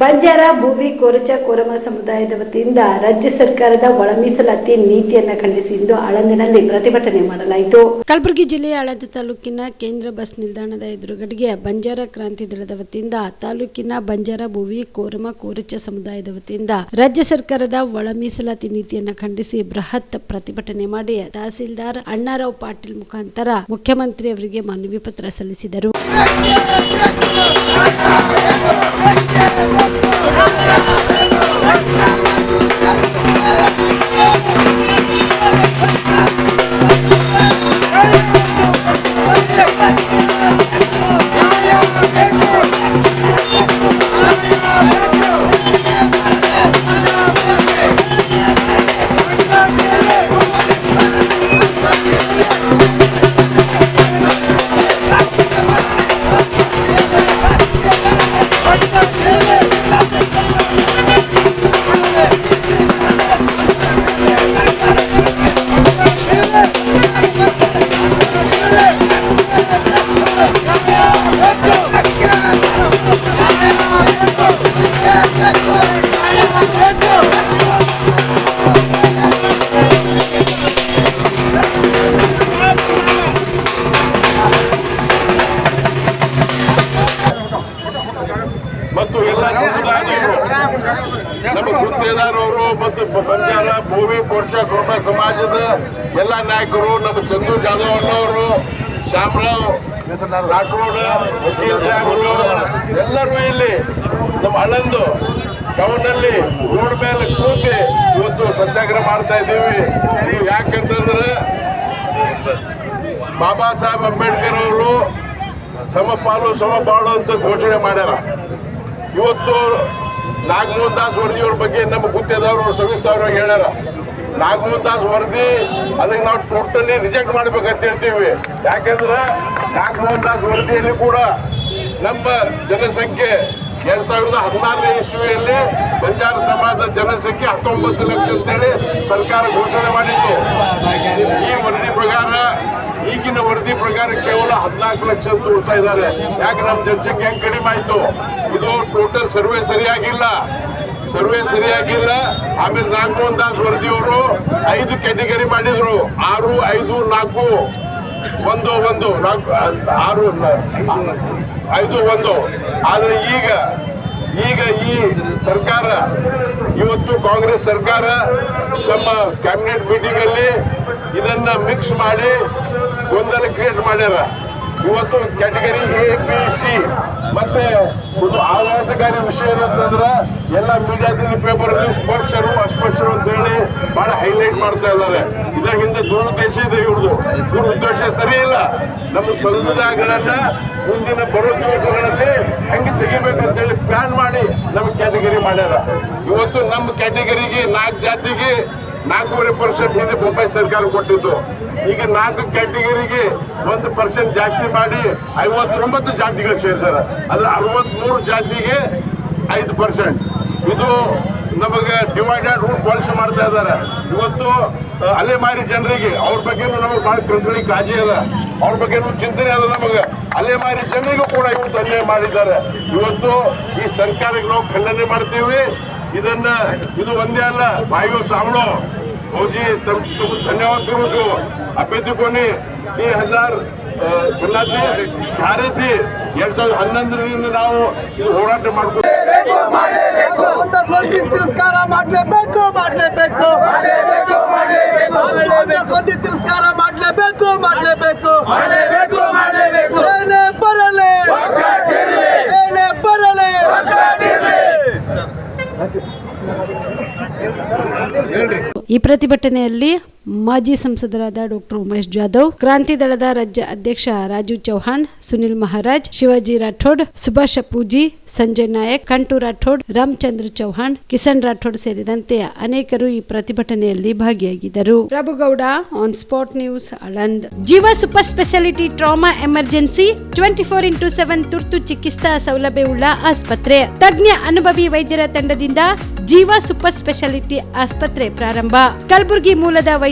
ಬಂಜಾರ, ಭೂವಿ, ಕೊರಚ, ಕೊರಮ ಸಮುದಾಯದ ವತಿಯಿಂದ ರಾಜ್ಯ ಸರ್ಕಾರದ ಒಳ ಮೀಸಲಾತಿ ನೀತಿಯನ್ನ ಖಂಡಿಸಿ ಇಂದು ಆಳಂದಿನಲ್ಲಿ ಪ್ರತಿಭಟನೆ ಮಾಡಲಾಯಿತು. ಕಲಬುರಗಿ ಜಿಲ್ಲೆಯ ಆಳದ ತಾಲೂಕಿನ ಕೇಂದ್ರ ಬಸ್ ನಿಲ್ದಾಣದ ಎದುರುಗಡೆಗೆ ಬಂಜಾರ ಕ್ರಾಂತಿ ದಳದ ವತಿಯಿಂದ ತಾಲೂಕಿನ ಬಂಜಾರ, ಭೂವಿ, ಕೋರಮ, ಕೋರಚ ಸಮುದಾಯದ ವತಿಯಿಂದ ರಾಜ್ಯ ಸರ್ಕಾರದ ಒಳ ಮೀಸಲಾತಿ ನೀತಿಯನ್ನ ಖಂಡಿಸಿ ಬೃಹತ್ ಪ್ರತಿಭಟನೆ ಮಾಡಿ ತಹಸೀಲ್ದಾರ್ ಅಣ್ಣಾರಾವ್ ಪಾಟೀಲ್ ಮುಖಾಂತರ ಮುಖ್ಯಮಂತ್ರಿ ಅವರಿಗೆ ಮನವಿ ಪತ್ರ ಸಲ್ಲಿಸಿದರು. Yeah. ಮತ್ತು ಎಲ್ಲ ಸಮುದಾಯದವರು, ನಮ್ಮ ಗುತ್ತೇದಾರವರು ಮತ್ತು ಬಂಜಾರ, ಭೂಮಿ, ಪೋರ್ಷ ಕುರುಬ ಸಮಾಜದ ಎಲ್ಲ ನಾಯಕರು, ನಮ್ಮ ಚಂದು ಜಾಧವ್ ಅಣ್ಣವರು ಶ್ಯಾಮರಾವ್ ರಾಠೋಡ್ ವಕೀಲ್ ಸಾಹೇಬರು, ಎಲ್ಲರೂ ಇಲ್ಲಿ ನಮ್ಮ ಅಣ್ಣಂದು ಟೌನಲ್ಲಿ ರೋಡ್ ಮೇಲೆ ಕೂತಿ ಇವತ್ತು ಸತ್ಯಾಗ್ರಹ ಮಾಡ್ತಾ ಇದ್ದೀವಿ. ಇದು ಯಾಕಂತಂದ್ರೆ ಬಾಬಾ ಸಾಹೇಬ್ ಅಂಬೇಡ್ಕರ್ ಅವರು ಸಮಪಾಲು ಸಮಬಾಳು ಅಂತ ಘೋಷಣೆ ಮಾಡ್ಯಾರ. ಇವತ್ತು ನಾಗಮೋಹನ್ ದಾಸ್ ವರದಿಯವ್ರ ಬಗ್ಗೆ ನಮ್ಮ ಗುತ್ತೇದವರು ಸವಿಸ್ತಾರವಾಗಿ ಹೇಳ್ಯಾರ. ನಾಗಮೋಹನ್ ದಾಸ್ ವರದಿ ಅದಕ್ಕೆ ನಾವು ಟೋಟಲಿ ರಿಜೆಕ್ಟ್ ಮಾಡ್ಬೇಕಂತ ಹೇಳ್ತೀವಿ. ಯಾಕಂದ್ರೆ ನಾಗಮೋಹನ್ ದಾಸ್ ವರದಿಯಲ್ಲಿ ಕೂಡ ನಮ್ಮ ಜನಸಂಖ್ಯೆ ಎರಡ್ ಸಾವಿರದ ಹದಿನಾರನೇ ಇಸ್ವಿಯಲ್ಲಿ ಬಂಜಾರ ಸಮಾಜದ ಜನಸಂಖ್ಯೆ ಹತ್ತೊಂಬತ್ತು ಲಕ್ಷ ಅಂತೇಳಿ ಸರ್ಕಾರ ಘೋಷಣೆ ಮಾಡಿತ್ತು. ಈ ವರದಿ ಪ್ರಕಾರ, ಈಗಿನ ವರದಿ ಪ್ರಕಾರ ಕೇವಲ ಹದಿನಾಲ್ಕು ಲಕ್ಷ ಅಂತ ಉಳ್ತಾ ಇದ್ದಾರೆ. ಯಾಕೆ ನಮ್ಮ ಜನಸಂಖ್ಯೆ ಹೆಂಗ್ ಕಡಿಮೆ ಆಯ್ತು? ಇದು ಟೋಟಲ್ ಸರ್ವೆ ಸರಿಯಾಗಿಲ್ಲ. ಸರ್ವೆ ಸರಿಯಾಗಿಲ್ಲ. ಆಮೇಲೆ ನಾಗಮೋಹನ್ ದಾಸ್ ವರದಿಯವರು ಐದು ಕ್ಯಾಟಗರಿ ಮಾಡಿದ್ರು. ಆರು, ಐದು, ನಾಲ್ಕು. ಒಂದು ಒಂದು, ನಾಲ್ಕು ಆರು ಐದು, ಒಂದು. ಆದರೆ ಈಗ ಈಗ ಈ ಸರ್ಕಾರ, ಇವತ್ತು ಕಾಂಗ್ರೆಸ್ ಸರ್ಕಾರ ನಮ್ಮ ಕ್ಯಾಬಿನೆಟ್ ಮೀಟಿಂಗಲ್ಲಿ ಇದನ್ನ ಮಿಕ್ಸ್ ಮಾಡಿ ಗೊಂದಲ ಕ್ರಿಯೇಟ್ ಮಾಡ್ಯಾರ. ಇವತ್ತು ಕ್ಯಾಟಗರಿ ಎ ಬಿ ಸಿ ಮತ್ತೆ ಒಂದು ಆಘಾತಕಾರಿ ವಿಷಯ ಏನಂತಂದ್ರೆ ಎಲ್ಲ ಮೀಡಿಯಾದಲ್ಲಿ ಪೇಪರ್ ಸ್ಪರ್ಶರು, ಅಸ್ಪರ್ಶರು ಅಂತ ಹೇಳಿ ಬಹಳ ಹೈಲೈಟ್ ಮಾಡ್ತಾ ಇದ್ದಾರೆ. ಇದರ ಹಿಂದೆ ದುರುದ್ದೇಶ ಇದೆ ಇವ್ರದ್ದು ದುರುದ್ದೇಶ ಸರಿ ಇಲ್ಲ. ನಮ್ಮ ಸಂವಿಧಾನಗಳನ್ನ ಮುಂದಿನ ಬರೋ ದಿವಸಗಳಲ್ಲಿ ಹೆಂಗೆ ತೆಗಿಬೇಕಂತ ಹೇಳಿ ಪ್ಲಾನ್ ಮಾಡಿ ನಮ್ಮ ಕ್ಯಾಟಗರಿ ಮಾಡ್ಯಾರ. ಇವತ್ತು ನಮ್ಮ ಕ್ಯಾಟಗರಿಗೆ ನಾಲ್ಕು ಜಾತಿಗೆ ನಾಲ್ಕೂವರೆ ಪರ್ಸೆಂಟ್ ಹಿಂದೆ ಮುಂಬೈ ಸರ್ಕಾರ ಕೊಟ್ಟಿತ್ತು. ಈಗ ನಾಲ್ಕು ಕ್ಯಾಟಗರಿಗೆ ಒಂದು ಪರ್ಸೆಂಟ್ ಜಾಸ್ತಿ ಮಾಡಿ ಐವತ್ತೊಂಬತ್ತು ಜಾತಿಗಳು ಸೇರ್ಸಾರ ಅದ್ರ ಅರವತ್ಮೂರು ಜಾತಿಗೆ ಐದು ಪರ್ಸೆಂಟ್ ಇದು ನಮಗೆ ಡಿವೈಡೆಡ್ ರೂಲ್ ಪಾಲಿಸಿ ಮಾಡ್ತಾ ಇದ್ದಾರೆ. ಇವತ್ತು ಅಲೆಮಾರಿ ಜನರಿಗೆ, ಅವ್ರ ಬಗ್ಗೆನೂ ನಮಗೆ ಭಾಳ ಕಳ್ಕಳಿ ಕಾಜಿ ಅದ. ಅವ್ರ ಬಗ್ಗೆನೂ ಚಿಂತನೆ ಅದ ನಮಗೆ. ಅಲೆಮಾರಿ ಜನರಿಗೂ ಕೂಡ ಇವತ್ತು ಅನ್ಯಾಯ ಮಾಡಿದ್ದಾರೆ. ಇವತ್ತು ಈ ಸರ್ಕಾರಕ್ಕೆ ನಾವು ಖಂಡನೆ ಮಾಡ್ತೀವಿ. ಇದನ್ನ ಇದು ಒಂದೇ ಅಲ್ಲ ભાઈઓ સાંભળો મોજી ಧನ್ಯವಾದ ಗುರುಜು કરું છું અભ્યર્થકોને બે હજાર ગુલાબી ಎರಡ್ ಸಾವಿರದ ಹನ್ನೊಂದರಿಂದ ನಾವು ಇದು ಹೋರಾಟ ಮಾಡಬೇಕು. ಮಾಡಲೇಬೇಕು ಅಂತ ತಿರಸ್ಕಾರ ಮಾಡಲೇಬೇಕು ಮಾಡಲೇಬೇಕು. ತಿರಸ್ಕಾರ ಮಾಡಲೇಬೇಕು ಈ ಪ್ರತಿಭಟನೆಯಲ್ಲಿ ಮಾಜಿ ಸಂಸದರಾದ ಡಾಕ್ಟರ್ ಉಮೇಶ್ ಜಾಧವ್, ಕ್ರಾಂತಿ ದಳದ ರಾಜ್ಯ ಅಧ್ಯಕ್ಷ ರಾಜು ಚೌಹಾಣ್, ಸುನಿಲ್ ಮಹಾರಾಜ್, ಶಿವಾಜಿ ರಾಠೋಡ್, ಸುಭಾಷ ಪೂಜಿ ಸಂಜಯ್ ನಾಯಕ್, ಕಂಟು ರಾಠೋಡ್, ರಾಮಚಂದ್ರ ಚೌಹಾಣ್, ಕಿಸನ್ ರಾಠೋಡ್ ಸೇರಿದಂತೆ ಅನೇಕರು ಈ ಪ್ರತಿಭಟನೆಯಲ್ಲಿ ಭಾಗಿಯಾಗಿದ್ದರು. Prabhugouda on spot news Aland Jeeva super speciality trauma emergency, twenty four into seven ತುರ್ತು ಚಿಕಿತ್ಸಾ ಸೌಲಭ್ಯವುಳ್ಳ ಆಸ್ಪತ್ರೆ. ತಜ್ಞ ಅನುಭವಿ ವೈದ್ಯರ ತಂಡದಿಂದ ಜೀವ ಸೂಪರ್ ಸ್ಪೆಷಾಲಿಟಿ ಆಸ್ಪತ್ರೆ ಪ್ರಾರಂಭ. ಕಲಬುರಗಿ ಮೂಲದ